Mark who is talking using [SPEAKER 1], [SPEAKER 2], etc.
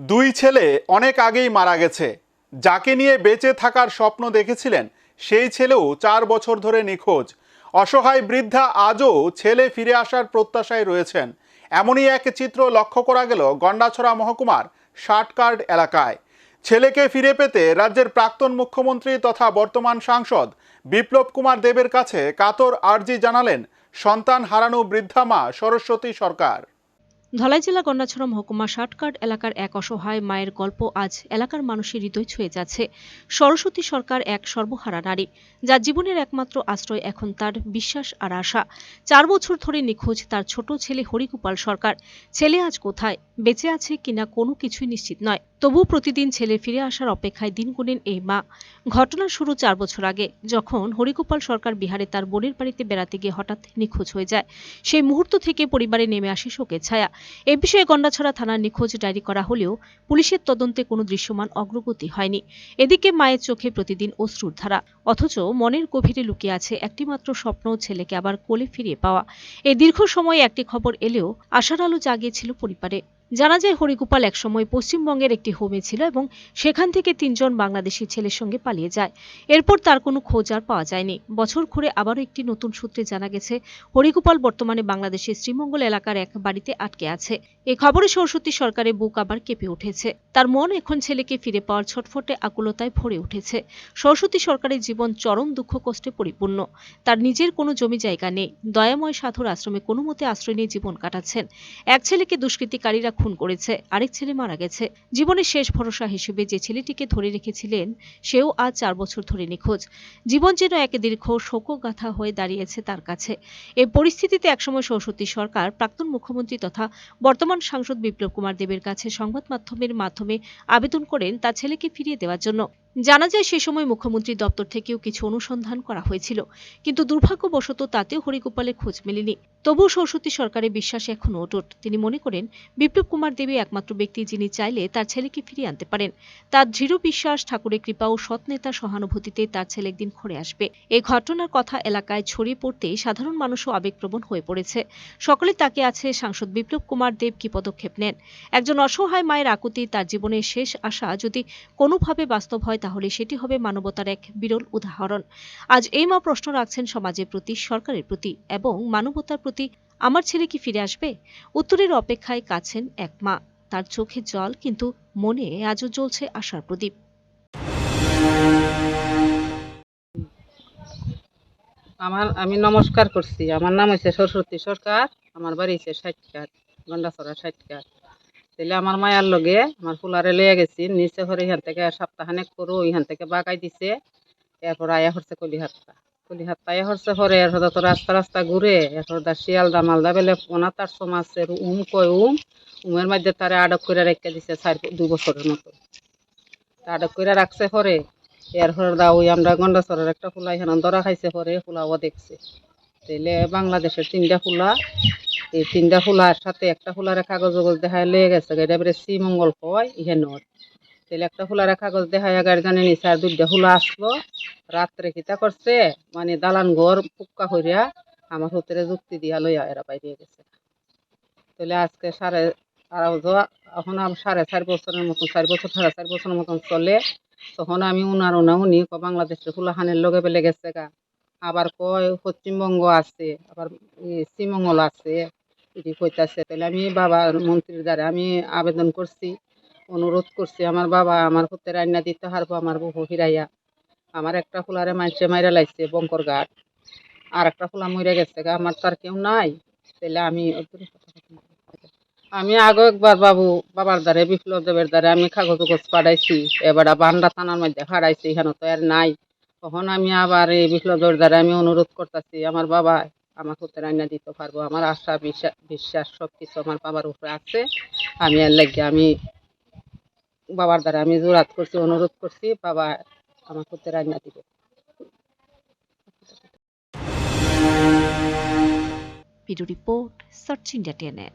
[SPEAKER 1] দুই ছেলে অনেক আগেই মারা গেছে। যাকে নিয়ে বেঁচে থাকার স্বপ্ন দেখেছিলেন, সেই ছেলেও চার বছর ধরে নিখোঁজ। অসহায় বৃদ্ধা আজও ছেলে ফিরে আসার প্রত্যাশায় রয়েছেন। এমনই এক চিত্র লক্ষ্য করা গেল গন্ডাছড়া মহকুমার ষাটকার্ড এলাকায়। ছেলেকে ফিরে পেতে রাজ্যের প্রাক্তন মুখ্যমন্ত্রী তথা বর্তমান সাংসদ বিপ্লব কুমার দেবের কাছে কাতর আর্জি জানালেন সন্তান হারানো বৃদ্ধা মা সরস্বতী সরকার।
[SPEAKER 2] ধলাই জেলা গন্ডাছড়া মহকুমা ষাটকার্ড এলাকার এক অসহায় মায়ের গল্প আজ এলাকার মানুষের হৃদয় ছুঁয়ে যাচ্ছে। সরস্বতী সরকার এক সর্বহারা নারী, যার জীবনের একমাত্র আশ্রয় এখন তার বিশ্বাস আর আশা। চার বছর ধরে নিখোঁজ তার ছোট ছেলে হরিগোপাল সরকার। ছেলে আজ কোথায়? বেঁচে আছে কিনা কোনো কিছুই নিশ্চিত নয়। তবু প্রতিদিন ছেলে ফিরে আসার অপেক্ষায় দিন গুনেন এই মা। ঘটনা শুরু চার বছর আগে, যখন হরিগোপাল সরকার বিহারে তার বোনের বাড়িতে বেড়াতে গিয়ে হঠাৎ নিখোঁজ হয়ে যায়। সেই মুহূর্ত থেকে পরিবারে নেমে আসে শোকের ছায়া। এ বিষয়ে গন্ডাছড়া থানার নিখোঁজ ডায়েরি করা হলেও পুলিশের তদন্তে কোনো দৃশ্যমান অগ্রগতি হয়নি। এদিকে মায়ের চোখে প্রতিদিন অশ্রুর ধারা। অথচ মনের গভীরে লুকিয়ে আছে একটিমাত্র স্বপ্ন ছেলেকে আবার কোলে ফিরিয়ে পাওয়া। এই দীর্ঘ সময়ে একটি খবর এলেও আশার আলো জাগিয়েছিল পরিবারে। জানা যায় হরিগোপাল একসময় পশ্চিমবঙ্গের একটি হোমে ছিল এবং সেখান থেকে তিনজন বাংলাদেশি ছেলের সঙ্গে পালিয়ে যায়। এরপর তার কোনো খোঁজ আর পাওয়া যায়নি। বছর ঘুরে আবারও একটি নতুন সূত্রে জানা গেছে, হরিগোপাল বর্তমানে বাংলাদেশের শ্রীমঙ্গল এলাকার এক বাড়িতে আটকে আছে। এই খবরে সরস্বতী সরকারের বুক আবার কেঁপে উঠেছে। তার মন এখন ছেলেকে ফিরে পাওয়ার ছটফটে আকুলতায় ভরে উঠেছে। সরস্বতী সরকারের জীবন চরম দুঃখ কষ্টে পরিপূর্ণ। তার নিজের কোনো জমি জায়গা নেই। দয়াময় সাধুর আশ্রমে কোনো মতে আশ্রয় নিয়ে জীবন কাটাচ্ছেন। এক ছেলেকে দুষ্কৃতিকারীরা খুন করেছে, আরেক ছেলে মারা গেছে। জীবনের শেষ ভরসা হিসেবে যে ছেলেটিকে ধরে রেখেছিলেন, সেও আজ চার বছর ধরে নিখোঁজ। জীবন যেন এক দীর্ঘ শোকগাথা হয়ে দাঁড়িয়েছে তার কাছে। এই পরিস্থিতিতে একসময় সরস্বতী সরকার, প্রাক্তন মুখ্যমন্ত্রী তথা বর্তমান সাংসদ বিপ্লব কুমার দেবের কাছে সংবাদ মাধ্যমের মাধ্যমে আবেদন করেন তার ছেলেকে ফিরিয়ে দেওয়ার জন্য। জানা যায় সে সময় মুখ্যমন্ত্রী দপ্তর থেকেও কিছু অনুসন্ধান করা হয়েছিল, কিন্তু দুর্ভাগ্যবশত তাতেও হরিগোপালের খোঁজ মেলেনি। তবুও সরস্বতী সরকারের বিশ্বাস এখনও অটুট তিনি মনে করেন, বিপ্লব কুমার দেবী একমাত্র ব্যক্তি যিনি চাইলে তার ছেলেকে ফিরিয়ে আনতে পারেন। তার দৃঢ় বিশ্বাস, ঠাকুরের কৃপা ও সৎ নেতার সহানুভূতিতে তার ছেলে একদিন ঘুরে আসবে। এই ঘটনার কথা এলাকায় ছড়িয়ে পড়তেই সাধারণ মানুষও আবেগপ্রবণ হয়ে পড়েছে। সকলে তাকে আছে, সাংসদ বিপ্লব কুমার দেব কি পদক্ষেপ নেন? একজন অসহায় মায়ের আকুতি তার জীবনের শেষ আশা যদি কোনোভাবে বাস্তব হয় তাহলে সেটি হবে মানবতার এক বিরল উদাহরণ। আজ এই মা প্রশ্ন রাখছেন সমাজের প্রতি, সরকারের প্রতি এবং মানবতার প্রতি। আমার ছেলে কি ফিরে আসবে? উত্তরের অপেক্ষায় কাছেন এক মা। তার চোখে জল কিন্তু মনে আজও জ্বলছে আশার প্রদীপ।
[SPEAKER 3] আমার, আমি নমস্কার করছি। আমার নাম হচ্ছে সরস্বতী সরকার, আমার বাড়ি হচ্ছে ষাটকার গন্ডাছড়া ষাটকার তাহলে আমার মায়ার লগে আমার ফুলারে লইয়া গেছি, নিচে করে এখান থেকে সপ্তাহানেক করো, ওইখান থেকে বাগাই দিছে, এরপর আয়া হচ্ছে কলিহাটটা। কলিহাটটা আয়া হচ্ছে পরে এরপর তো রাস্তা রাস্তা ঘুরে, এরপর দা শিয়ালদা মালদা বেলে পোনা তার সমাজের উম কয় উম, উমের মধ্যে তারে আটক করে রেখে দিছে চার দুই বছরের মতো। আটক করে রাখছে পরে, এরপর দা ওই আমরা গন্ডাছড়ের একটা ফুলা এখানে ধরা খাইছে পরে, ফুলাও দেখছে। তাইলে বাংলাদেশের তিনটা ফুলা এই তিনটা ফুলার সাথে একটা ফুলারে কাগজ কাগজ দেখায় লয়ে গেছে এটা এবারে শ্রীমঙ্গল কয় ইহেন তাহলে একটা ফুলারে কাগজ দেখায় গাড়িখানে নিচে আর দুইটা ফুলা আসলো, রাত্রে কিতা করছে মানে দালান ঘর পুক্কা করিয়া আমার হতেরে যুক্তি দিয়া লইয়া এরা বাইরে গেছে। তাহলে আজকে সাড়ে আড়াই বছর, এখন সাড়ে চার বছরের মতন, চার বছর, সাড়ে চার বছরের মতন চলে, তখন আমি উনার উনা উনি বাংলাদেশের ফুলাখানের লগে পেলে গেছে গা। আবার কয় পশ্চিমবঙ্গ আছে, আবার শ্রীমঙ্গল আছে, এটি কইতাছে। তাহলে আমি বাবা মন্ত্রীর দ্বারা আমি আবেদন করছি, অনুরোধ করছি। আমার বাবা আমার পুত্রের রান্না দিতে পারব আমার বহু হিরাইয়া আমার একটা ফুলারে মাইসে মাইরা লাইছে বঙ্কর ঘাট। আর একটা ফুলা মরে গেছে গা, আমার তো আর কেউ নাই। তাহলে আমি আমি আগে একবার বাবু, বাবার দ্বারে, বিপ্লব দেবের দ্বারে আমি কাগজ কাগজ পাঠাইছি। এবার বান্ডা থানার মধ্যে হারাইছি, এখানে তো আর নাই। তখন আমি আবার এই বিপ্লবের দ্বারা আমি অনুরোধ করতেছি, আমার বাবা আমার হতে রান্না দিতে পারব। আমার আশা বিশ্বাস বিশ্বাস সব কিছু আমার বাবার উপরে আছে। আমি এর লাগে আমি বাবার দ্বারা আমি জোরাত করছি, অনুরোধ করছি, বাবা আমার হতে রান্না দিবে।
[SPEAKER 2] Video report, search India টেনেন